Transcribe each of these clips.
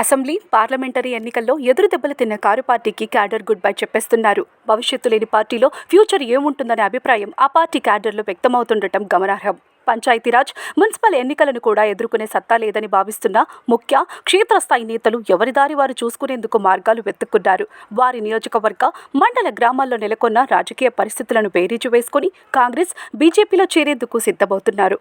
Assembly parliamentary ఎన్నికల్లో ఎదురు దెబ్బలు తిన్న కారు పార్టీకి క్యాడర్ గుడ్ బై చెప్పేస్తున్నారు. భవిష్యత్తు లేని పార్టీలో ఫ్యూచర్ ఏముంటుందనే అభిప్రాయం ఆ పార్టీ క్యాడర్లో వ్యక్తమవుతుండటం గమనార్హం. పంచాయతీరాజ్ మున్సిపల్ ఎన్నికలను కూడా ఎదుర్కొనే సత్తా లేదని భావిస్తున్న ముఖ్య క్షేత్రస్థాయి నేతలు ఎవరి దారి వారు చూసుకునేందుకు మార్గాలు వెతుక్కున్నారు. వారి నియోజకవర్గ మండల గ్రామాల్లో నెలకొన్న రాజకీయ పరిస్థితులను బేరీజు వేసుకుని కాంగ్రెస్ బీజేపీలో చేరేందుకు సిద్ధమవుతున్నారు.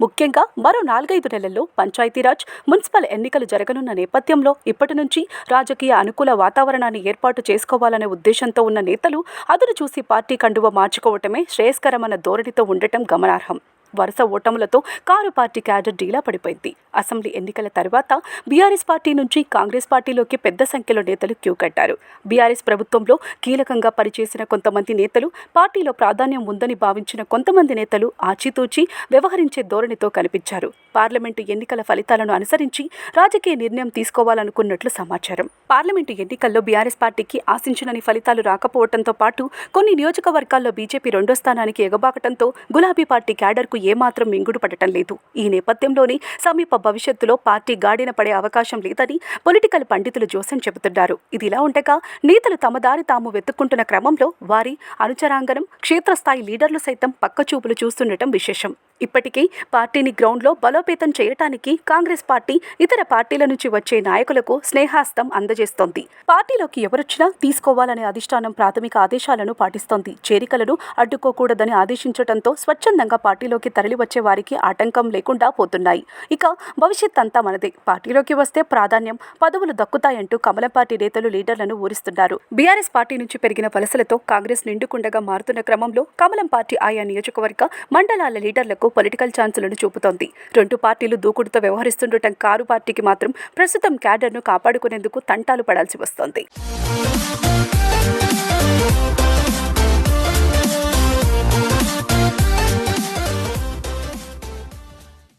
ముఖ్యంగా మరో నాలుగైదు నెలల్లో పంచాయతీరాజ్ మున్సిపల్ ఎన్నికలు జరగనున్న నేపథ్యంలో ఇప్పటి నుంచి రాజకీయ అనుకూల వాతావరణాన్ని ఏర్పాటు చేసుకోవాలనే ఉద్దేశంతో ఉన్న నేతలు అదును చూసి పార్టీ కండువ మార్చుకోవటమే శ్రేయస్కరమైన ధోరణితో ఉండటం గమనార్హం. వరుస ఓటములతో కారు పార్టీ క్యాడర్ డీలా పడిపోయింది. అసెంబ్లీ ఎన్నికల తర్వాత బీఆర్ఎస్ పార్టీ నుంచి కాంగ్రెస్ పార్టీలోకి పెద్ద సంఖ్యలో నేతలు క్యూ కట్టారు. బీఆర్ఎస్ ప్రభుత్వంలో కీలకంగా పనిచేసిన కొంతమంది నేతలు పార్టీలో ప్రాధాన్యం ఉందని భావించిన కొంతమంది నేతలు ఆచితూచి వ్యవహరించే ధోరణితో కనిపించారు. పార్లమెంటు ఎన్నికల ఫలితాలను అనుసరించి రాజకీయ నిర్ణయం తీసుకోవాలనుకున్నట్లు సమాచారం. పార్లమెంటు ఎన్నికల్లో బీఆర్ఎస్ పార్టీకి ఆశించినని ఫలితాలు రాకపోవడంతో పాటు కొన్ని నియోజకవర్గాల్లో బీజేపీ రెండో స్థానానికి ఎగబాకటంతో గులాబీ పార్టీ క్యాడర్కు ఏమాత్రం మింగుడు పడటం లేదు. ఈ నేపథ్యంలోనే సమీప భవిష్యత్తులో పార్టీ గాడిన పడే అవకాశం లేదని పొలిటికల్ పండితులు జోసెన్ చెబుతున్నారు. ఇది ఇలా ఉండగా నేతలు తమ దారి తాము వెతుక్కుంటున్న క్రమంలో వారి అనుచరాంగనం క్షేత్రస్థాయి లీడర్లు సైతం పక్కచూపులు చూస్తుండటం విశేషం. ఇప్పటికే పార్టీని గ్రౌండ్లో బలోపేతం చేయటానికి కాంగ్రెస్ పార్టీ ఇతర పార్టీల నుంచి వచ్చే నాయకులకు స్నేహాస్తం అందజేస్తోంది. పార్టీలోకి ఎవరొచ్చినా తీసుకోవాలనే అధిష్టానం ప్రాథమిక ఆదేశాలను పాటిస్తోంది. చేరికలను అడ్డుకోకూడదని ఆదేశించడంతో స్వచ్ఛందంగా పార్టీలోకి తరలివచ్చే వారికి ఆటంకం లేకుండా పోతున్నాయి. ఇక భవిష్యత్ అంతా మనదే. పార్టీలోకి వస్తే ప్రాధాన్యం పదవులు దక్కుతాయంటూ కమలం పార్టీ నేతలు లీడర్లను ఊరిస్తున్నారు. బీఆర్ఎస్ పార్టీ నుంచి పెరిగిన వలసలతో కాంగ్రెస్ నిండుకుండగా మారుతున్న క్రమంలో కమలం పార్టీ ఆయా నియోజకవర్గ మండలాల లీడర్లకు పొలిటికల్ ఛాన్సులను చూపుతోంది. రెండు పార్టీలు దూకుడుతో వ్యవహరిస్తుండటం కారు పార్టీకి మాత్రం ప్రస్తుతం క్యాడర్ను కాపాడుకునేందుకు తంటాలు పడాల్సి వస్తోంది.